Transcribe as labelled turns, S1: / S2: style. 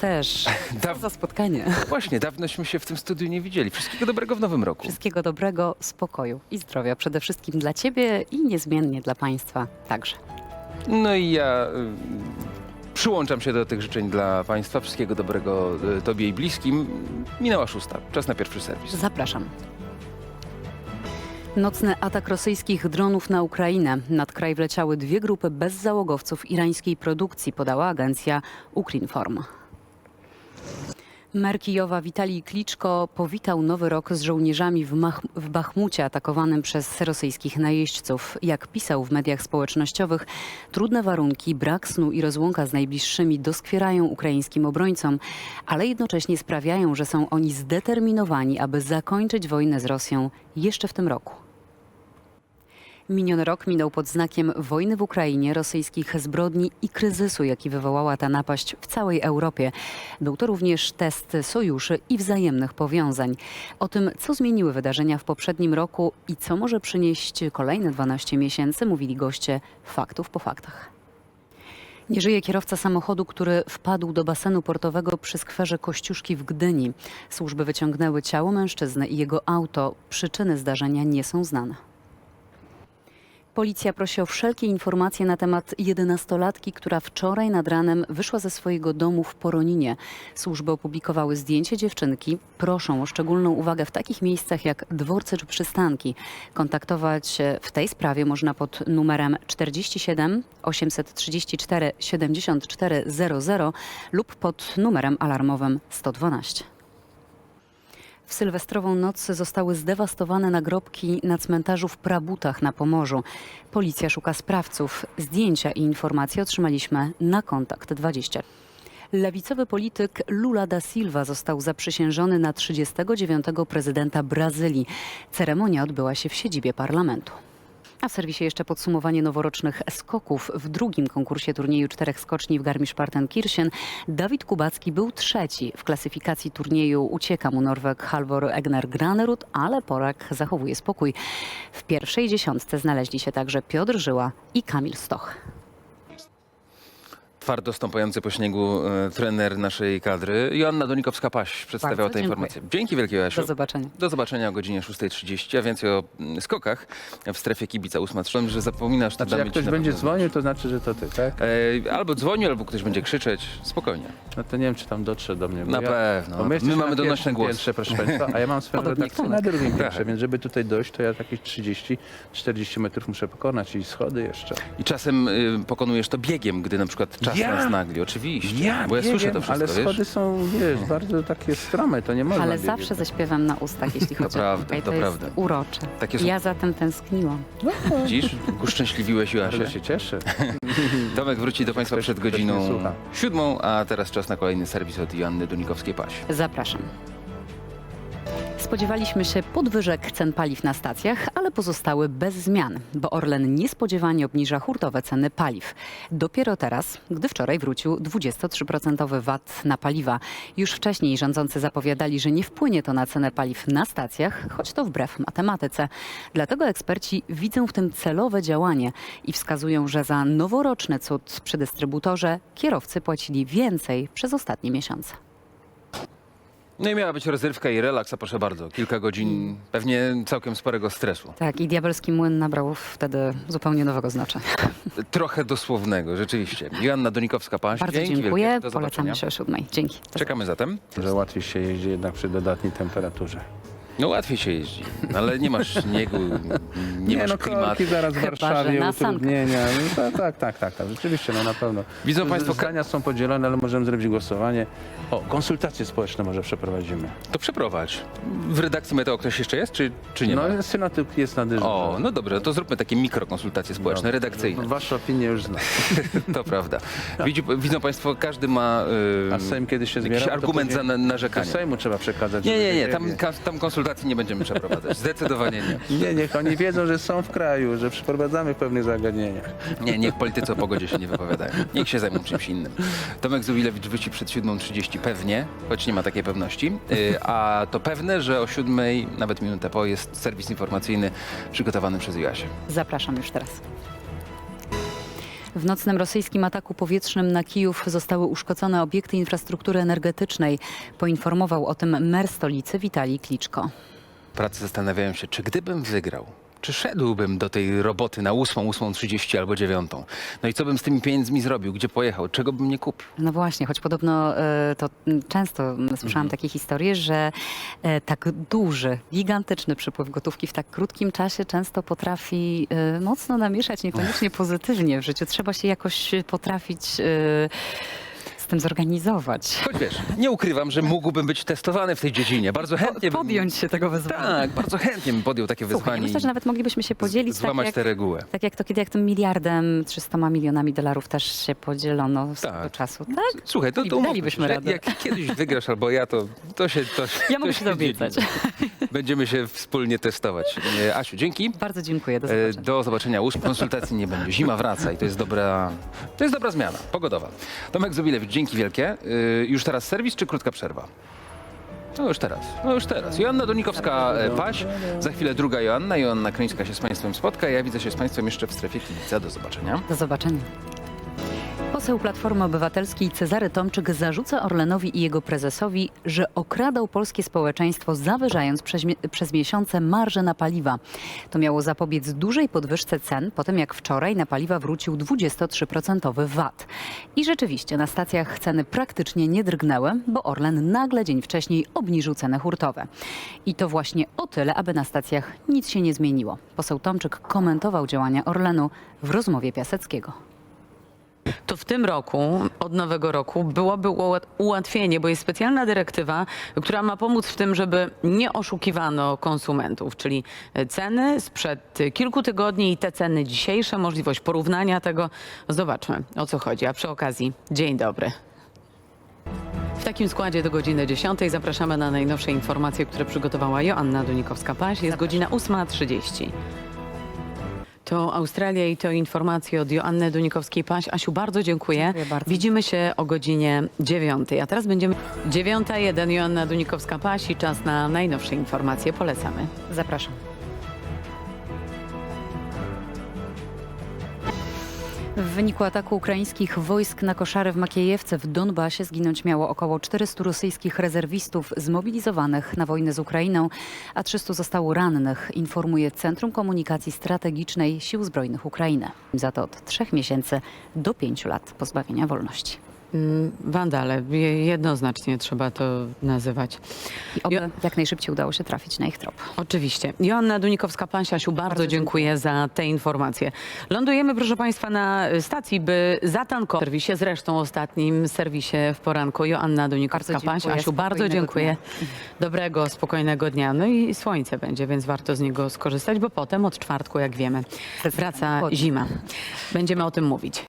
S1: Też.
S2: Daw-
S1: za spotkanie.
S2: Właśnie, dawnośmy się w tym studiu nie widzieli. Wszystkiego dobrego w nowym roku.
S1: Wszystkiego dobrego, spokoju i zdrowia. Przede wszystkim dla Ciebie i niezmiennie dla Państwa także.
S2: No i ja y, przyłączam się do tych życzeń dla Państwa. Wszystkiego dobrego y, Tobie i bliskim. Minęła szósta. Czas na pierwszy serwis.
S1: Zapraszam. Nocny atak rosyjskich dronów na Ukrainę. Nad kraj wleciały dwie grupy bezzałogowców irańskiej produkcji, podała agencja Ukrinform. Mer Kijowa Witalij Kliczko powitał nowy rok z żołnierzami w, Mach- w Bachmucie atakowanym przez rosyjskich najeźdźców. Jak pisał w mediach społecznościowych, trudne warunki, brak snu i rozłąka z najbliższymi doskwierają ukraińskim obrońcom, ale jednocześnie sprawiają, że są oni zdeterminowani, aby zakończyć wojnę z Rosją jeszcze w tym roku. Miniony rok minął pod znakiem wojny w Ukrainie, rosyjskich zbrodni i kryzysu, jaki wywołała ta napaść w całej Europie. Był to również test sojuszy i wzajemnych powiązań. O tym, co zmieniły wydarzenia w poprzednim roku i co może przynieść kolejne 12 miesięcy, mówili goście faktów po faktach. Nie żyje kierowca samochodu, który wpadł do basenu portowego przy skwerze Kościuszki w Gdyni. Służby wyciągnęły ciało mężczyzny i jego auto. Przyczyny zdarzenia nie są znane. Policja prosi o wszelkie informacje na temat jedenastolatki, która wczoraj nad ranem wyszła ze swojego domu w Poroninie. Służby opublikowały zdjęcie dziewczynki. Proszą o szczególną uwagę w takich miejscach jak dworce czy przystanki. Kontaktować w tej sprawie można pod numerem 47 834 7400 lub pod numerem alarmowym 112. Sylwestrową noc zostały zdewastowane nagrobki na cmentarzu w Prabutach na Pomorzu. Policja szuka sprawców. Zdjęcia i informacje otrzymaliśmy na kontakt 20. Lewicowy polityk Lula da Silva został zaprzysiężony na 39. prezydenta Brazylii. Ceremonia odbyła się w siedzibie parlamentu. A w serwisie jeszcze podsumowanie noworocznych skoków. W drugim konkursie turnieju czterech skoczni w Garmisch-Partenkirchen Dawid Kubacki był trzeci. W klasyfikacji turnieju ucieka mu Norweg Halvor Egner Granerud, ale Polak zachowuje spokój. W pierwszej dziesiątce znaleźli się także Piotr Żyła i Kamil Stoch.
S2: Twardo stąpający po śniegu e, trener naszej kadry. Joanna Donikowska-Paś przedstawiała
S1: Bardzo
S2: te
S1: dziękuję.
S2: informacje. Dzięki wielkie, Jasiu.
S1: Do zobaczenia.
S2: Do zobaczenia o godzinie 6.30, a więcej o mm, skokach w strefie kibica 8. Zresztą, że zapominasz,
S3: Znaczy,
S2: damy
S3: jak
S2: ci
S3: ktoś
S2: na
S3: będzie
S2: pewno
S3: dzwonił, to znaczy, że to ty, tak?
S2: E, albo dzwonił, albo ktoś będzie krzyczeć. Spokojnie.
S3: No to nie wiem, czy tam dotrze do mnie. bo
S2: Na
S3: ja,
S2: pewno.
S3: bo
S2: My
S3: jesteśmy
S2: mamy
S3: na
S2: donośne
S3: pierwszym. Piętrze, proszę Państwa, a ja mam swoją
S1: Podobnie
S3: redakcję na drugim
S2: Tak.
S3: piętrze, więc żeby tutaj dojść, to ja jakieś 30-40 metrów muszę pokonać i schody jeszcze.
S2: I czasem y, pokonujesz to biegiem, gdy na przykład czas
S3: Ja?
S2: nas nagli. Oczywiście.
S3: Ja
S2: Bo ja
S3: biegiem,
S2: słyszę to wszystko,
S3: Ale
S2: wiesz?
S3: schody są, wiesz, bardzo takie strome, to nie można
S1: Ale
S3: biegiem.
S1: zawsze ze śpiewem na ustach, jeśli chodzi o
S2: prawda,
S1: tutaj.
S2: to
S1: To jest
S2: prawda.
S1: urocze.
S2: Takie są-
S1: Ja zatem tęskniłam.
S2: Widzisz? Uszczęśliwiłeś
S3: Bardzo
S2: Joasię.
S3: się cieszę.
S2: Tomek wróci do Państwa przed godziną siódmą, a teraz czas na kolejny serwis od Joanny Donikowskiej-Paś.
S1: Zapraszam. Spodziewaliśmy się podwyżek cen paliw na stacjach, ale pozostały bez zmian, bo Orlen niespodziewanie obniża hurtowe ceny paliw. Dopiero teraz, gdy wczoraj wrócił 23% VAT na paliwa. Już wcześniej rządzący zapowiadali, że nie wpłynie to na cenę paliw na stacjach, choć to wbrew matematyce. Dlatego eksperci widzą w tym celowe działanie i wskazują, że za noworoczny cud przy dystrybutorze kierowcy płacili więcej przez ostatnie miesiące.
S2: No i miała być rozrywka i relaks, a proszę bardzo, kilka godzin pewnie całkiem sporego stresu.
S1: Tak, i diabelski młyn nabrał wtedy zupełnie nowego znaczenia.
S2: Trochę dosłownego, rzeczywiście. Joanna Donikowska-Paś,
S1: Bardzo
S2: dzięki
S1: dziękuję.
S2: wielkie. Do
S1: Polecamy
S2: zobaczenia.
S1: się o siódmej. Dzięki.
S2: Czekamy zatem.
S3: Że łatwiej się jeździ jednak przy dodatniej temperaturze.
S2: No łatwiej się jeździ, ale nie masz śniegu, nie, masz
S3: no
S2: klimatu.
S3: korki zaraz w
S1: Chyba,
S3: Warszawie,
S1: że na sankach.
S3: utrudnienia. No, tak, tak, tak, tak, tak, rzeczywiście, no na pewno.
S2: Widzą
S3: Z-
S2: Państwo,
S3: Zdania są podzielone, ale możemy zrobić głosowanie. O, konsultacje społeczne może przeprowadzimy.
S2: to przeprowadź. W redakcji Meteo ktoś jeszcze jest, czy, czy nie
S3: no,
S2: ma?
S3: synotyp jest na dyżurze.
S2: O, no dobrze, to zróbmy takie mikrokonsultacje społeczne, redakcyjne.
S3: Wasze opinie już znam.
S2: To prawda. Widzi, widzą Państwo, każdy ma yy,
S3: A Sejm kiedyś się
S2: jakiś
S3: zbiera?
S2: argument za na,
S3: Do
S2: narzekanie.
S3: Sejmu trzeba przekazać.
S2: Nie,
S3: żeby
S2: nie, nie,
S3: wiedzieli.
S2: tam, tam konsultacji nie będziemy przeprowadzać. Zdecydowanie nie.
S3: Nie, niech oni wiedzą, że są w kraju, że przeprowadzamy w pewnych zagadnieniach.
S2: Nie, niech politycy o pogodzie się nie wypowiadają. Niech się zajmą czymś innym. Tomek Zubilewicz wróci przed 7.30 pewnie, choć nie ma takiej pewności. Yy, a to pewne, że o 7.00, nawet minutę po, jest serwis informacyjny przygotowany przez Joasię.
S1: Zapraszam już teraz. W nocnym rosyjskim ataku powietrznym na Kijów zostały uszkodzone obiekty infrastruktury energetycznej. Poinformował o tym mer stolicy Witalij Kliczko.
S2: Pracy zastanawiają się, czy gdybym wygrał, czy szedłbym do tej roboty na 8, 8.30 albo 9. No i co bym z tymi pieniędzmi zrobił? Gdzie pojechał? Czego bym nie kupił?
S1: No właśnie, choć podobno e, to często słyszałam
S2: Mhm.
S1: takie historie, że e, tak duży, gigantyczny przepływ gotówki w tak krótkim czasie często potrafi e, mocno namieszać, niekoniecznie pozytywnie w życiu. Trzeba się jakoś potrafić e, tym zorganizować.
S2: Choć wiesz, nie ukrywam, że mógłbym być testowany w tej dziedzinie. Bardzo chętnie bym...
S1: Podjąć się tego wyzwania.
S2: Tak, bardzo chętnie bym podjął takie
S1: Słuchaj,
S2: wyzwanie.
S1: myślę, że nawet moglibyśmy się podzielić
S2: z-
S1: tak
S2: Złamać
S1: jak,
S2: tę regułę.
S1: tak jak to kiedy jak tym miliardem 300 milionami dolarów też się podzielono z
S2: Tak.
S1: tego czasu. Tak?
S2: Słuchaj, to, to umówmy się,
S1: radę.
S2: Jak, kiedyś wygrasz albo ja, to, to się to, się-
S1: Ja mogę
S2: to
S1: się to obiecać.
S2: dzielimy. Będziemy się wspólnie testować. E, Asiu, dzięki.
S1: Bardzo dziękuję, do
S2: E,
S1: zobaczenia.
S2: Do zobaczenia. Usług konsultacji nie będzie. Zima wraca i to jest dobra, to jest dobra zmiana, pogodowa. Tomek Zubilewicz, dzięki wielkie. E, Już teraz serwis czy krótka przerwa? No już teraz, no już teraz. Joanna Donikowska-Paś, za chwilę druga Joanna. Joanna Kryńska się z Państwem spotka. Ja widzę się z Państwem jeszcze w strefie Kibica. Do zobaczenia.
S1: Do zobaczenia. Poseł Platformy Obywatelskiej Cezary Tomczyk zarzuca Orlenowi i jego prezesowi, że okradał polskie społeczeństwo, zawyżając przez, przez miesiące marże na paliwa. To miało zapobiec dużej podwyżce cen, po tym jak wczoraj na paliwa wrócił 23% VAT. I rzeczywiście na stacjach ceny praktycznie nie drgnęły, bo Orlen nagle dzień wcześniej obniżył ceny hurtowe. I to właśnie o tyle, aby na stacjach nic się nie zmieniło. Poseł Tomczyk komentował działania Orlenu w rozmowie Piaseckiego.
S4: To w tym roku, od nowego roku, byłoby uła- ułatwienie, bo jest specjalna dyrektywa, która ma pomóc w tym, żeby nie oszukiwano konsumentów, czyli ceny sprzed kilku tygodni i te ceny dzisiejsze, możliwość porównania tego. Zobaczmy, o co chodzi. A przy okazji, dzień dobry. W takim składzie do godziny 10 zapraszamy na najnowsze informacje, które przygotowała Joanna Dunikowska-Paś. Jest godzina 8.30. To Australia i to informacje od Joanny Dunikowskiej-Paś. Asiu, bardzo dziękuję.
S1: Dziękuję bardzo.
S4: Widzimy się o godzinie 9. A teraz będziemy 9.01 Joanna Dunikowska-Paś i czas na najnowsze informacje. Polecamy.
S1: Zapraszam. W wyniku ataku ukraińskich wojsk na koszary w Makiejewce w Donbasie zginąć miało około 400 rosyjskich rezerwistów zmobilizowanych na wojnę z Ukrainą, a 300 zostało rannych, informuje Centrum Komunikacji Strategicznej Sił Zbrojnych Ukrainy. Za to od trzech miesięcy do pięciu lat pozbawienia wolności.
S4: Mm, Wandale, je- jednoznacznie trzeba to nazywać.
S1: I oby
S4: Jo-
S1: jak najszybciej udało się trafić na ich trop.
S4: Oczywiście. Joanna Dunikowska-Paś, Asiu, bardzo,
S1: Bardzo
S4: dziękuję za te informacje. Lądujemy, proszę Państwa, na stacji, by zatankować w serwisie, zresztą ostatnim serwisie w poranku. Joanna Dunikowska-Paś,
S1: dziękuję.
S4: Asiu, bardzo dziękuję. Dobrego, spokojnego dnia. No i słońce będzie, więc warto z niego skorzystać, bo potem od czwartku, jak wiemy, wraca zima. Będziemy o tym mówić.